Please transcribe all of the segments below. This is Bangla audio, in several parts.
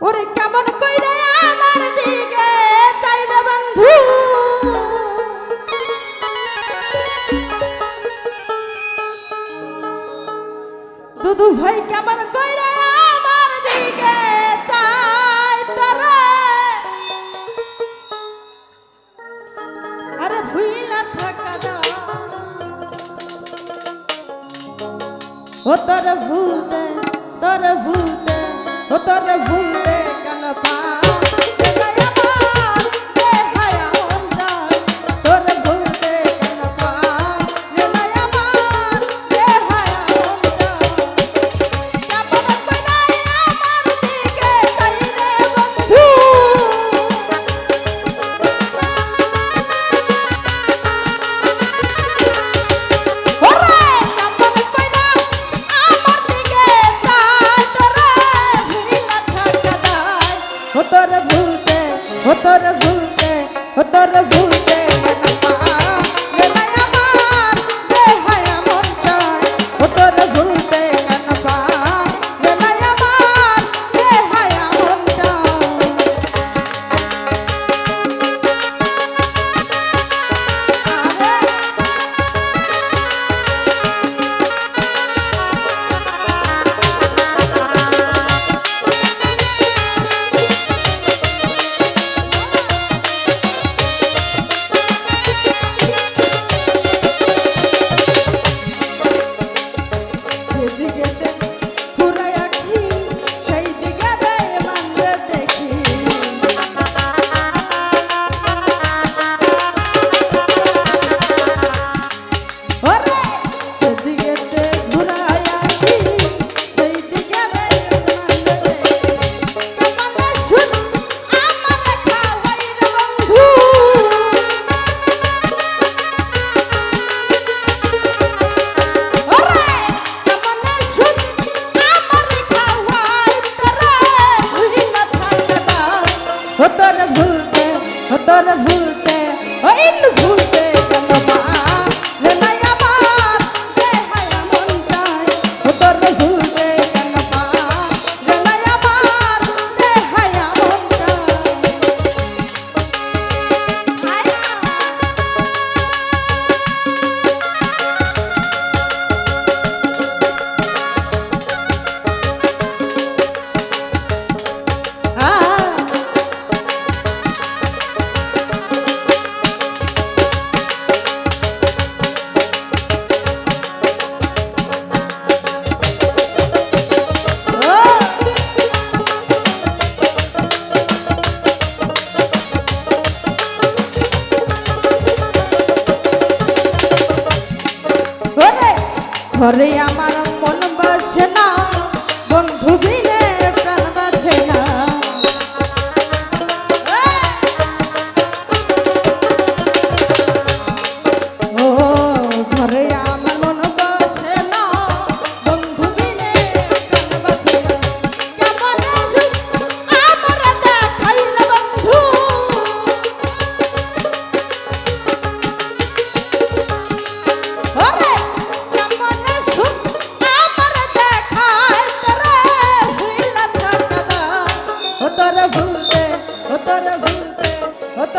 ওরে কেমন কইরে আমার দিকে বন্ধু? ভাই কেমন কইরে আমার দিকে চাই আরে থাকা ও তোর ভূতে তোর ভূতে। তোর ভুলে ঘরে আমার মন বাসে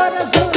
করে